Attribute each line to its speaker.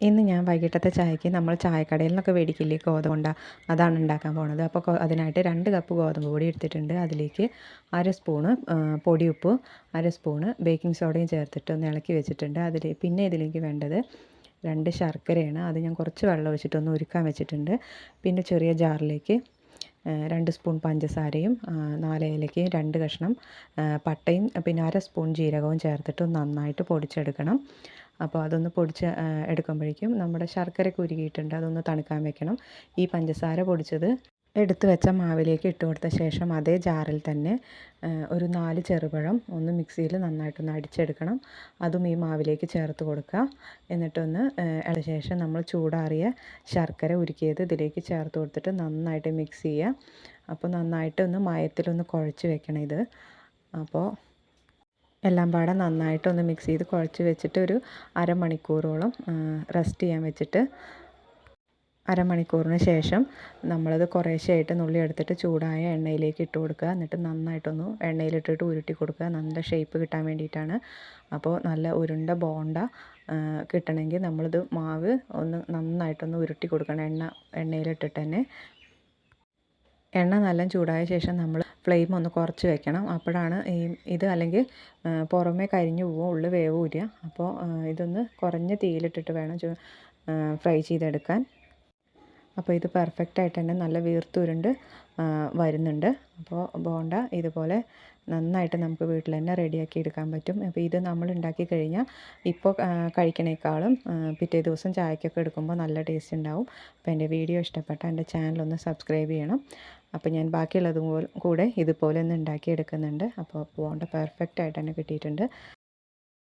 Speaker 1: ഇന്ന് ഞാൻ വൈകിട്ടത്തെ ചായക്ക് നമ്മൾ ചായക്കടയിൽ നിന്നൊക്കെ മേടിക്കില്ലേ ഗോതമ്പുണ്ട? അതാണ് ഉണ്ടാക്കാൻ പോണത്. അപ്പോൾ അതിനായിട്ട് രണ്ട് കപ്പ് ഗോതമ്പ് പൊടി എടുത്തിട്ടുണ്ട്. അതിലേക്ക് അര സ്പൂണ് പൊടിയുപ്പ് അര സ്പൂണ് ബേക്കിംഗ് സോഡയും ചേർത്തിട്ട് ഒന്ന് ഇളക്കി വെച്ചിട്ടുണ്ട്. അതിൽ പിന്നെ ഇതിലേക്ക് വേണ്ടത് രണ്ട് ശർക്കരയാണ്. അത് ഞാൻ കുറച്ച് വെള്ളം ഒഴിച്ചിട്ടൊന്ന് ഉരുക്കാൻ വെച്ചിട്ടുണ്ട്. പിന്നെ ചെറിയ ജാറിലേക്ക് രണ്ട് സ്പൂൺ പഞ്ചസാരയും നാല് ഏലക്കയും രണ്ട് കഷ്ണം പട്ടയും പിന്നെ അര സ്പൂൺ ജീരകവും ചേർത്തിട്ട് നന്നായിട്ട് പൊടിച്ചെടുക്കണം. അപ്പോൾ അതൊന്ന് പൊടിച്ച് എടുക്കുമ്പോഴേക്കും നമ്മുടെ ശർക്കര കുരുകിയിട്ടുണ്ട് അതൊന്ന് തണുക്കാൻ വെക്കണം. ഈ പഞ്ചസാര പൊടിച്ചത് എടുത്തു വെച്ച മാവിലേക്ക് ഇട്ട് കൊടുത്ത ശേഷം അതേ ജാറിൽ തന്നെ ഒരു നാല് ചെറുപഴം ഒന്ന് മിക്സിയിൽ നന്നായിട്ടൊന്ന് അടിച്ചെടുക്കണം. അതും ഈ മാവിലേക്ക് ചേർത്ത് കൊടുക്കുക. എന്നിട്ടൊന്ന് ഇള ശേഷം നമ്മൾ ചൂടാറിയ ശർക്കര ഉരുക്കിയത് ഇതിലേക്ക് ചേർത്ത് കൊടുത്തിട്ട് നന്നായിട്ട് മിക്സ് ചെയ്യുക. അപ്പോൾ നന്നായിട്ട് നന്നായിട്ടൊന്ന് മയത്തിലൊന്ന് കുഴച്ച് വെക്കണം ഇത്. അപ്പോൾ എല്ലാം പാടെ നന്നായിട്ടൊന്ന് മിക്സ് ചെയ്ത് കുഴച്ച് വെച്ചിട്ട് ഒരു അരമണിക്കൂറോളം റെസ്റ്റ് ചെയ്യാൻ വെച്ചിട്ട് അരമണിക്കൂറിന് ശേഷം നമ്മളത് കുറേശ്ശെയായിട്ട് നുള്ളി എടുത്തിട്ട് ചൂടായ എണ്ണയിലേക്ക് ഇട്ട് കൊടുക്കുക. എന്നിട്ട് നന്നായിട്ടൊന്ന് എണ്ണയിലിട്ടിട്ട് ഉരുട്ടി കൊടുക്കുക. നല്ല ഷേപ്പ് കിട്ടാൻ വേണ്ടിയിട്ടാണ്. അപ്പോൾ നല്ല ഉരുണ്ട ബോണ്ട കിട്ടണമെങ്കിൽ നമ്മളിത് മാവ് ഒന്ന് നന്നായിട്ടൊന്ന് ഉരുട്ടി കൊടുക്കണം. എണ്ണ എണ്ണയിലിട്ടിട്ട് തന്നെ. എണ്ണ നല്ല ചൂടായ ശേഷം നമ്മൾ ഫ്ലെയിം ഒന്ന് കുറച്ച് വെക്കണം. അപ്പോഴാണ് ഈ ഇത് അല്ലെങ്കിൽ പുറമേ കരിഞ്ഞു പോവും ഉള്ളിൽ വേവൂല അപ്പോൾ ഇതൊന്ന് കുറഞ്ഞ തീയിലിട്ടിട്ട് വേണം ഫ്രൈ ചെയ്തെടുക്കാൻ. അപ്പോൾ ഇത് പെർഫെക്റ്റ് ആയിട്ട് തന്നെ നല്ല വീർത്തുരുണ്ട് വരുന്നുണ്ട്. അപ്പോൾ ബോണ്ട ഇതുപോലെ നന്നായിട്ട് നമുക്ക് വീട്ടിൽ തന്നെ റെഡിയാക്കി എടുക്കാൻ പറ്റും. അപ്പോൾ ഇത് നമ്മൾ ഉണ്ടാക്കി കഴിഞ്ഞാൽ ഇപ്പോൾ കഴിക്കണേക്കാളും പിറ്റേ ദിവസം ചായക്കൊക്കെ എടുക്കുമ്പോൾ നല്ല ടേസ്റ്റ് ഉണ്ടാവും. അപ്പോൾ എന്റെ വീഡിയോ ഇഷ്ടപ്പെട്ട എന്റെ ചാനൽ ഒന്ന് സബ്സ്ക്രൈബ് ചെയ്യണം. അപ്പോൾ ഞാൻ ബാക്കിയുള്ളതും കൂടെ ഇതുപോലെ ഒന്ന് ഉണ്ടാക്കി എടുക്കുന്നുണ്ട്. അപ്പോൾ ബോണ്ട പെർഫെക്റ്റ് ആയിട്ട് തന്നെ കിട്ടിയിട്ടുണ്ട്.